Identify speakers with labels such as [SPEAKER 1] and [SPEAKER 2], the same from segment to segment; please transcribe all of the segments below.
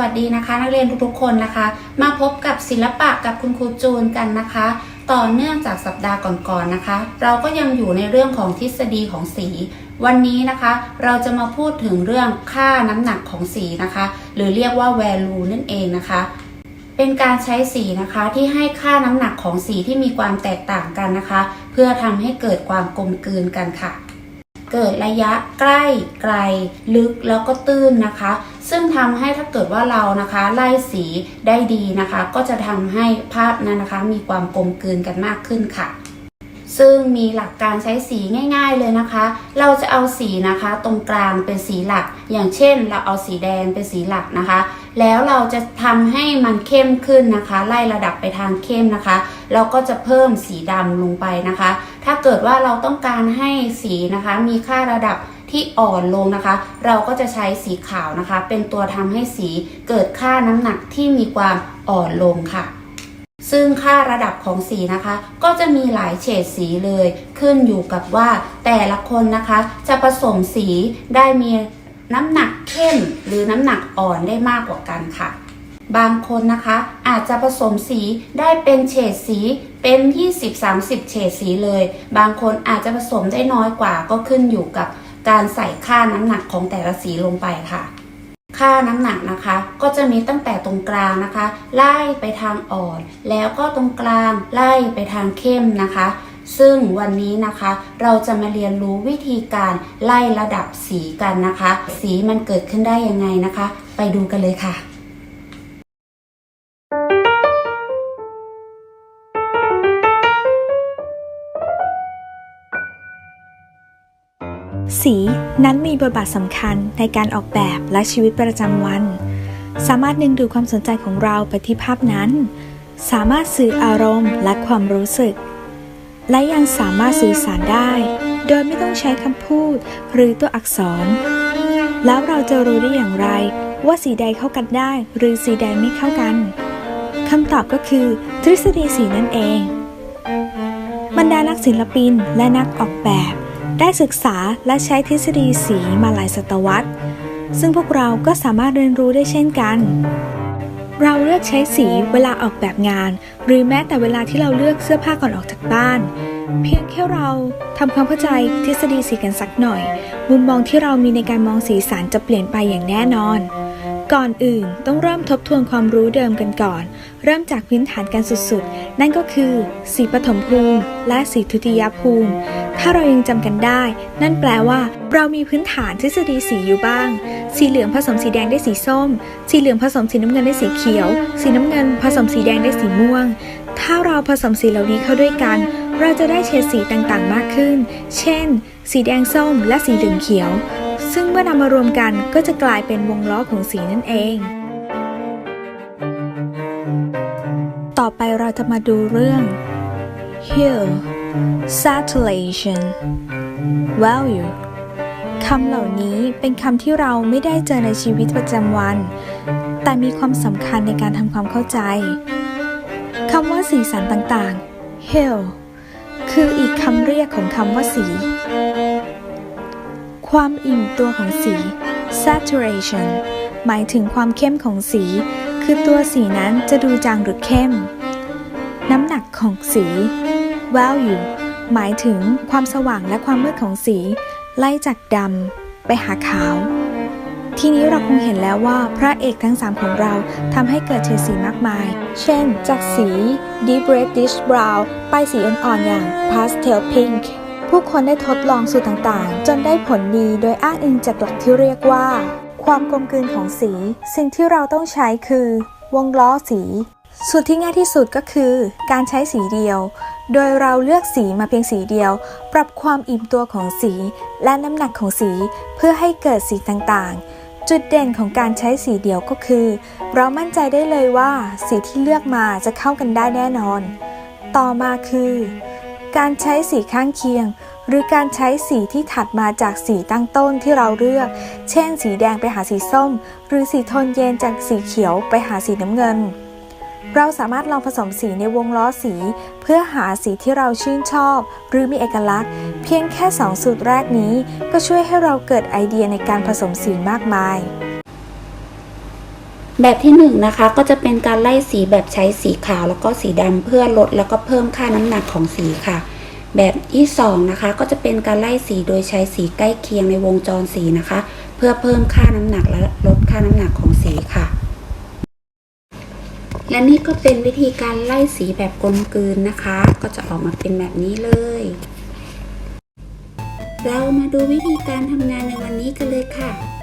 [SPEAKER 1] วัสดีนะคะ นักเรียนทุกๆคนนะคะ มาพบกับศิลปะกับคุณครูจูนกันนะคะ ต่อเนื่องจากสัปดาห์ก่อนๆนะคะ เราก็ยังอยู่ในเรื่องของทฤษฎีของสี วันนี้นะคะ เราจะมาพูดถึงเรื่องค่าน้ำหนักของสีนะคะ หรือเรียกว่า value นั่นเองนะคะ เป็นการใช้สีนะคะที่ให้ค่าน้ำหนักของสีที่มีความแตกต่างกันนะคะ เพื่อทำให้เกิดความกลมกลืนกันค่ะ เกิดระยะใกล้ไกลลึกแล้วก็ตื้นนะคะ ซึ่งทำให้ถ้าเกิดว่าเรานะคะไล่สีได้ดีนะคะ ก็จะทำให้ภาพนั้นนะคะ มีความกลมกลืนกันมากขึ้นค่ะ ซึ่งมีหลักการใช้สีง่าย ๆเลยนะคะ เราจะเอาสีนะคะตรงกลางเป็นสีหลัก อย่างเช่น เราเอาสีแดงเป็นสีหลักนะคะ แล้วเราจะทำให้มันเข้มขึ้นนะคะ ไล่ระดับไปทางเข้มนะคะ เราก็จะเพิ่มสีดำลงไปนะคะ ถ้าเกิดว่าเราต้องการให้สีนะคะมีค่าระดับที่อ่อนลงนะคะ เราก็จะใช้สีขาวนะคะ เป็นตัวทำให้สีเกิดค่าน้ำหนักที่มีความอ่อนลงค่ะ ซึ่งค่าระดับของสีนะคะ ก็จะมีหลายเฉดสีเลยขึ้นอยู่กับว่าแต่ละคนนะคะ จะผสมสีได้มีน้ำหนักเข้มหรือน้ำหนักอ่อนได้มากกว่ากันค่ะ บางคนนะคะอาจจะผสมสีได้เป็นเฉดสีเป็น 20-30 เฉดสีเลย บางคนอาจจะผสมได้น้อยกว่าก็ขึ้นอยู่กับการใส่ค่าน้ำหนักของแต่ละสีลงไปค่ะ ค่าน้ำหนักนะคะ ก็จะมีตั้งแต่ตรงกลางนะคะ ไล่ไปทางอ่อน แล้วก็ตรงกลางไล่ไปทางเข้มนะคะ ซึ่งวันนี้นะคะเราจะมาเรียนรู้วิธีการไล่ระดับสีกันนะคะ สีมันเกิดขึ้นได้ยังไงนะคะ ไปดูกันเลยค่ะ
[SPEAKER 2] สีนั้นมีบทบาทสำคัญในการออกแบบและชีวิตประจำวัน สามารถดึงดูดความสนใจของเราไปที่ภาพนั้น สามารถสื่ออารมณ์และความรู้สึก และยังสามารถสื่อสารได้ โดยไม่ต้องใช้คำพูดหรือตัวอักษร แล้วเราจะรู้ได้อย่างไรว่าสีใดเข้ากันได้ หรือสีใดไม่เข้ากันคำตอบก็คือ ทฤษฎีสีนั่นเอง บรรดานักศิลปินและนักออกแบบ ได้ศึกษาและใช้ทฤษฎีสีมาหลายศตวรรษ ซึ่งพวกเราก็สามารถเรียนรู้ได้เช่นกัน เราเลือกใช้สีเวลาออกแบบงาน หรือแม้แต่เวลาที่เราเลือกเสื้อผ้าก่อนออกจากบ้าน เพียงแค่เราทำความเข้าใจทฤษฎีสีกันสักหน่อย มุมมองที่เรามีในการมองสีสันจะเปลี่ยนไปอย่างแน่นอน ก่อนอื่นต้องเริ่มทบทวนความรู้เดิมกันก่อน เริ่มจากพื้นฐานกันสุดๆ นั่นก็คือสีปฐมภูมิ และสีทุติยภูมิ ถ้าเรายังจำกันได้ นั่นแปลว่าเรามีพื้นฐานทฤษฎีสีอยู่บ้าง สีเหลืองผสมสีแดงได้สีส้ม สีเหลืองผสมสีน้ำเงินได้สีเขียว สีน้ำเงินผสมสีแดงได้สีม่วง ถ้าเราผสมสีเหล่านี้เข้าด้วยกัน เราจะได้เฉดสีต่างๆ มากขึ้น เช่น สีแดงส้มและสีเหลืองเขียว ซึ่งเมื่อนำมารวมกันก็จะกลายเป็นวงล้อของสีนั่นเอง ต่อไปเราจะมาดูเรื่อง hue saturation value คำเหล่านี้เป็นคำที่เราไม่ได้เจอในชีวิตประจำวัน แต่มีความสำคัญในการทำความเข้าใจคำว่าสีสันต่างๆ hue คืออีกคำเรียกของคำว่าสี ความอิ่มตัวของสี saturation หมายถึงความเข้มของสี คือตัวสีนั้นจะดูจางหรือเข้ม น้ำหนักของสี value หมายถึงความสว่างและความมืดของสี ไล่จากดำไปหาขาว ทีนี้เราคงเห็นแล้วว่าพระเอกทั้ง 3 ของเราทำให้เกิดเฉดสีมากมาย เช่น จากสี deep reddish brown ไปสีอ่อนๆอย่าง pastel pink ผู้คนได้ทดลองสูตรต่างๆ จนได้ผลดีโดยอ้างอิงจากหลักที่เรียกว่า ความกลมกลืนของสี สิ่งที่เราต้องใช้คือ วงล้อสี สูตรที่ง่ายที่สุดก็คือ การใช้สีเดียว โดยเราเลือกสีมาเพียงสีเดียว ปรับความอิ่มตัวของสี และน้ำหนักของสีเพื่อให้เกิดสีต่างๆจุดเด่นของการใช้สีเดียวก็คือ เรามั่นใจได้เลยว่าสีที่เลือกมาจะเข้ากันได้แน่นอน ต่อมาคือ การใช้สีข้างเคียง หรือการใช้สีที่ถัดมาจากสีตั้งต้นที่เราเลือก เช่น สีแดงไปหาสีส้ม หรือสีโทนเย็นจากสีเขียวไปหาสีน้ำเงิน เราสามารถลองผสมสีในวงล้อสี เพื่อหาสีที่เราชื่นชอบ หรือมีเอกลักษณ์ เพียงแค่ 2 สูตรแรกนี้ ก็ช่วยให้เราเกิดไอเดียในการผสมสีมากมาย
[SPEAKER 1] แบบที่หนึ่งนะคะก็จะเป็นการไล่สีแบบใช้สีขาวแล้วก็สีดำเพื่อลดแล้วก็เพิ่มค่าน้ำหนักของสีค่ะ แบบที่สองนะคะก็จะเป็นการไล่สีโดยใช้สีใกล้เคียงในวงจรสีนะคะ เพื่อเพิ่มค่าน้ำหนักและลดค่าน้ำหนักของสีค่ะ และนี่ก็เป็นวิธีการไล่สีแบบกลมกลืนนะคะ ก็จะออกมาเป็นแบบนี้เลย เรามาดูวิธีการทำงานในวันนี้กันเลยค่ะ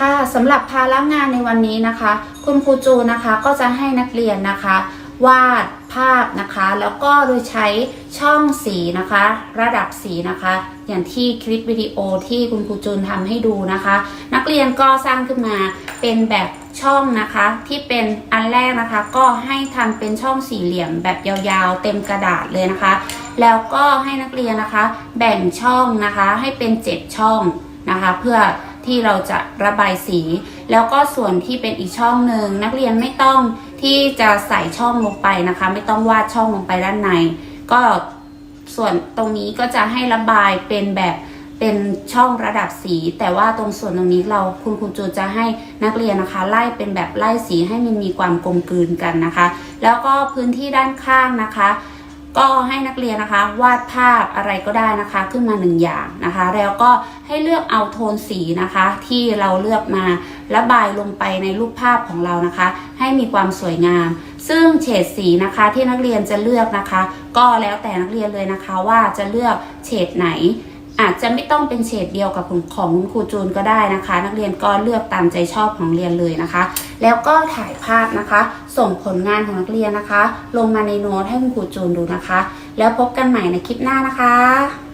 [SPEAKER 1] ค่ะสำหรับภาระงานในวันนี้นะคะ คุณครูจูนะคะก็จะให้นักเรียนนะคะ วาดภาพนะคะ แล้วก็โดยใช้ช่องสีนะคะ ระดับสีนะคะ อย่างที่คลิปวิดีโอที่คุณครูจูนทำให้ดูนะคะ นักเรียนก็สร้างขึ้นมาเป็นแบบช่องนะคะ ที่เป็นอันแรกนะคะ ก็ให้ทำเป็นช่องสี่เหลี่ยมแบบยาวๆ เต็มกระดาษเลยนะคะ แล้วก็ให้นักเรียนนะคะ แบ่งช่องนะคะ ให้เป็น 7 ช่องนะคะ เพื่อ ที่เราจะระบายสี แล้วก็ส่วนที่เป็นอีกช่องหนึ่งนักเรียนไม่ต้องที่จะใส่ช่องลงไปนะคะ ไม่ต้องวาดช่องลงไปด้านใน ก็ส่วนตรงนี้ก็จะให้ระบายเป็นแบบเป็นช่องระดับสี แต่ว่าตรงส่วนตรงนี้เราคุณครูจูจะให้นักเรียนนะคะ ไล่เป็นแบบไล่สีให้มันมีความกลมกลืนกันนะคะ แล้วก็พื้นที่ด้านข้างนะคะ ก็ให้นักเรียนนะคะวาดภาพอะไรก็ได้นะคะ ขึ้นมาหนึ่งอย่างนะคะ แล้วก็ให้เลือกเอาโทนสีนะคะ ที่เราเลือกมาระบายลงไปในรูปภาพของเรานะคะ ให้มีความสวยงาม ซึ่งเฉดสีนะคะที่นักเรียนจะเลือกนะคะ ก็แล้วแต่นักเรียนเลยนะคะว่าจะเลือกเฉดไหน อาจจะไม่ต้องเป็นเฉดเดียวกับของของคุณครูจูนก็ได้นะคะ นักเรียนก็เลือกตามใจชอบของเรียนเลยนะคะ แล้วก็ถ่ายภาพนะคะ ส่งผลงานของนักเรียนนะคะ ลงมาในโน้ตให้คุณครูจูนดูนะคะ แล้วพบกันใหม่ในคลิปหน้านะคะ